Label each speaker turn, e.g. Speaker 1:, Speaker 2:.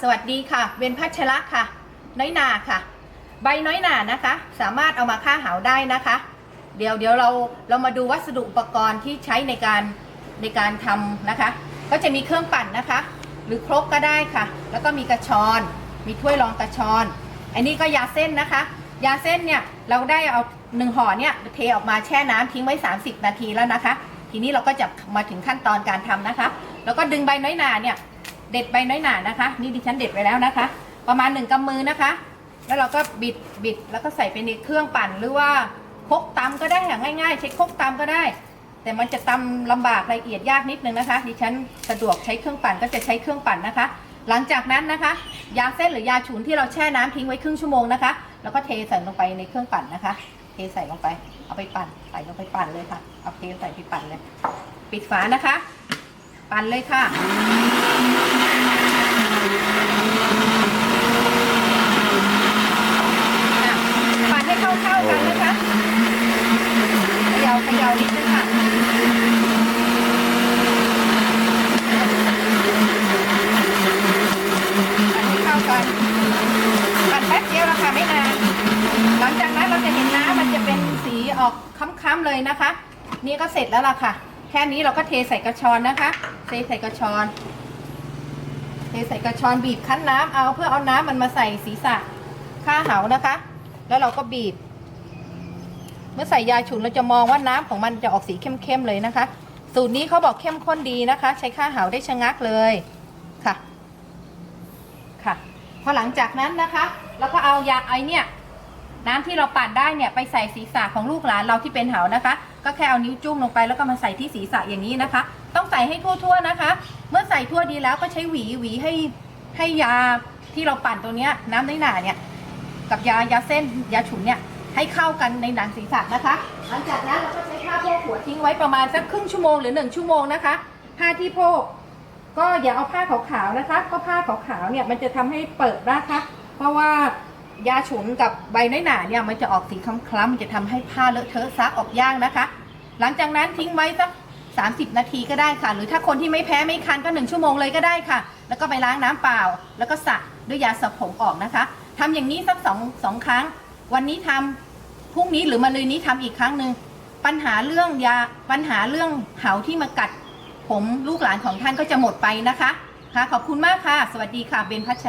Speaker 1: สวัสดีค่ะ เวนพัชระค่ะ น้อยนาค่ะ ใบน้อยนานะคะ สามารถเอามาฆ่าเหาได้นะคะ เดี๋ยวเดี๋ยวเราเรามาดูวัสดุอุปกรณ์ที่ใช้ในการในการทำนะคะ ก็จะมีเครื่องปั่นนะคะ หรือครกก็ได้ค่ะ แล้วก็มีกระชอน มีถ้วยรองกระชอน อันนี้ก็ยาเส้นนะคะ ยาเส้นเนี่ยเราได้เอาหนึ่งห่อเนี่ยเทออกมาแช่น้ำทิ้งไว้ 30 นาทีแล้วนะคะ ทีนี้เราก็จะมาถึงขั้นตอนการทำนะคะ แล้วก็ดึงใบน้อยนาเนี่ย เด็ดใบน้อยหนานะคะ นี่ดิฉันเด็ดไปแล้วนะคะ ประมาณหนึ่งกำมือนะคะ แล้วเราก็บิดบิดแล้วก็ใส่ไปในเครื่องปั่นหรือว่าคกตำก็ได้อย่างง่ายๆ ใช้คกตำก็ได้ แต่มันจะตำลำบากละเอียดยากนิดนึงนะคะ ดิฉันสะดวกใช้เครื่องปั่นก็จะใช้เครื่องปั่นนะคะ หลังจากนั้นนะคะ ยาเส้นหรือยาฉุนที่เราแช่น้ำทิ้งไว้ครึ่งชั่วโมงนะคะ แล้วก็เทใส่ลงไปในเครื่องปั่นนะคะ เทใส่ลงไป เอาไปปั่นใส่ลงไปปั่นเลยค่ะ เอาเทใส่ไปปั่นเลย ปิดฝานะคะ ปั่นเลยค่ะ ปั่นให้เข้าๆกันนะคะเขยาเขยานิดนึงค่ะปั่นให้เข้ากันปั่นแป๊บเดียวแล้วค่ะไม่นาน หลังจากนั้นเราจะเห็นน้ำมันจะเป็นสีออกค้ำๆเลยนะคะ นี่ก็เสร็จแล้วล่ะค่ะ แค่นี้เราก็เทใส่กระชอนนะคะ เทใส่กระชอน เทใส่กระชอนบีบคั้นน้ำเอาเพื่อเอาน้ำมันมาใส่ศีรษะข้าเหานะคะ แล้วเราก็บีบ เมื่อใส่ยาฉุนเราจะมองว่าน้ำของมันจะออกสีเข้มๆเลยนะคะ สูตรนี้เขาบอกเข้มข้นดีนะคะ ใช้ข้าเหาได้ชะงักเลยค่ะ ค่ะ พอหลังจากนั้นนะคะเราก็เอายาไอเนี่ยน้ำที่เราปั่นได้เนี่ยไปใส่ศีรษะของลูกหลานเราที่เป็นเหานะคะ ก็แค่เอานิ้วจุ้มลงไปแล้วก็มาใส่ที่ศีรษะอย่างนี้นะคะต ใส่ให้ทั่วๆนะคะ เมื่อใส่ทั่วดีแล้วก็ใช้หวีหวีให้ให้ยาที่เราปั่นตัวเนี้ยน้ำในหนาเนี่ยกับยายาเส้นยาฉุนเนี่ยให้เข้ากันในหนังศีรษะนะคะ หลังจากนั้นเราก็ใช้ผ้าโพกหัวทิ้งไว้ประมาณสักครึ่งชั่วโมงหรือหนึ่งชั่วโมงนะคะผ้าที่โพกก็อย่าเอาผ้าขาวๆนะคะเพราะผ้าขาวๆเนี่ยมันจะทำให้เปิดนะคะ เพราะว่ายาฉุนกับใบน้อยหนาเนี่ยมันจะออกสีคล้ำๆมันจะทำให้ผ้าเลอะเทอะซักออกยากนะคะ หลังจากนั้นทิ้งไว้สัก 30 นาทีก็ได้ค่ะ หรือถ้าคนที่ไม่แพ้ไม่คันก็ 1 ชั่วโมงเลยก็ได้ค่ะ แล้วก็ไปล้างน้ำเปล่า แล้วก็สระด้วยยาสระผมออกนะคะทำอย่างนี้สักสองสองครั้ง วันนี้ทำพรุ่งนี้หรือมะรืนนี้ทำอีกครั้งหนึ่งปัญหาเรื่องยาปัญหาเรื่องเหาที่มากัด ผมลูกหลานของท่านก็จะหมดไปนะคะค่ะขอบคุณมากค่ะ สวัสดีค่ะเบนพัชร